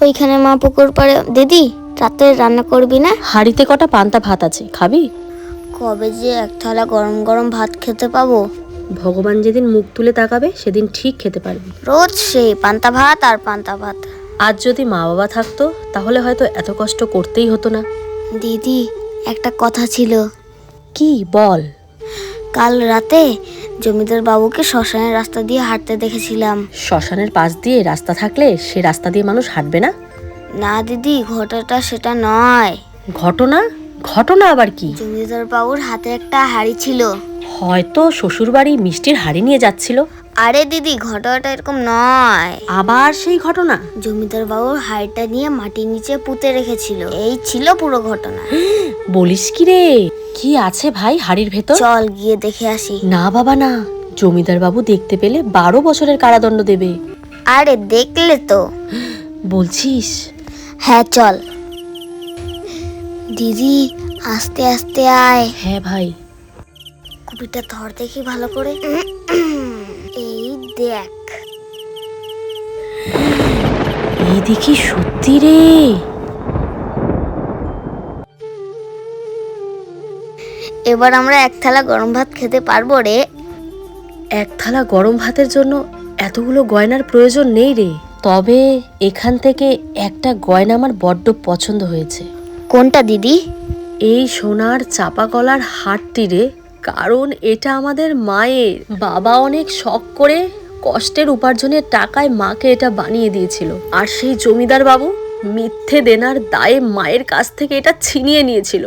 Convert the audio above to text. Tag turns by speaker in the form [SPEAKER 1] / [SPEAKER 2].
[SPEAKER 1] ওইখানে মা পুকুর পাড়ে দিদি রাতে রান্না করবি না?
[SPEAKER 2] হাঁড়িতে কটা পান্তা ভাত আছে খাবি?
[SPEAKER 1] কবে যে এক থালা গরম গরম ভাত খেতে পাবো?
[SPEAKER 2] ভগবান যেদিন মুখ তুলে তাকাবে সেদিন ঠিক খেতে পারবি।
[SPEAKER 1] রোজ সেই পান্তা ভাত আর পান্তা ভাত।
[SPEAKER 2] আজ যদি মা বাবা থাকতো তাহলে হয়তো এত কষ্ট করতেই হতো না।
[SPEAKER 1] দিদি একটা কথা ছিল।
[SPEAKER 2] কি? বল।
[SPEAKER 1] কাল রাতে জমিদার বাবুকে শ্মশানের রাস্তা দিয়ে হাঁটতে দেখেছিলাম।
[SPEAKER 2] শ্মশানের পাশ দিয়ে রাস্তা থাকলে সে রাস্তা দিয়ে মানুষ হাঁটবে না?
[SPEAKER 1] না দিদি ঘটনাটা সেটা নয়।
[SPEAKER 2] ঘটনা? ঘটনা আবার কি?
[SPEAKER 1] জমিদার বাবুর হাতে একটা হাড়ি ছিল।
[SPEAKER 2] হয়তো শ্বশুরবাড়ি মিষ্টির হাড়ি নিয়ে যাচ্ছিল।
[SPEAKER 1] আরে দিদি ঘটনাটা এরকম নয়।
[SPEAKER 2] আবার সেই ঘটনা?
[SPEAKER 1] জমিদার বাবুর হাড়িটা নিয়ে মাটির নিচে পুঁতে রেখেছিল। এই ছিল পুরো ঘটনা।
[SPEAKER 2] বলিস কি রে? কি আছে ভাই হাড়ির ভেতর?
[SPEAKER 1] চল গিয়ে দেখে আসি।
[SPEAKER 2] না বাবা না। জমিদার বাবু দেখতে পেলে বারো বছরের কারাদণ্ড দেবে।
[SPEAKER 1] আরে দেখলে তো।
[SPEAKER 2] বলছিস?
[SPEAKER 1] হ্যাঁ চল। দিদি আস্তে আস্তে আয়।
[SPEAKER 2] হ্যাঁ ভাই।
[SPEAKER 1] কুপিটা ধর দেখি ভালো করে। এই দেখ।
[SPEAKER 2] এই দেখি সত্যি রে।
[SPEAKER 1] এবার আমরা এক থালা গরম ভাত খেতে পারব রে।
[SPEAKER 2] এক থালা গরম ভাতের জন্য এতগুলো গয়নার প্রয়োজন নেই রে। তবে এখান থেকে একটা গয়না আমার বড্ড পছন্দ হয়েছে।
[SPEAKER 1] কোনটা দিদি?
[SPEAKER 2] এই সোনার চাপা গলার হারটি রে। কারণ এটা আমাদের মায়ের। বাবা অনেক শখ করে কষ্টের উপার্জনের টাকায় মাকে এটা বানিয়ে দিয়েছিল। আর সেই জমিদার বাবু মিথ্যে দেনার দায়ে মায়ের কাছ থেকে এটা ছিনিয়ে নিয়েছিল।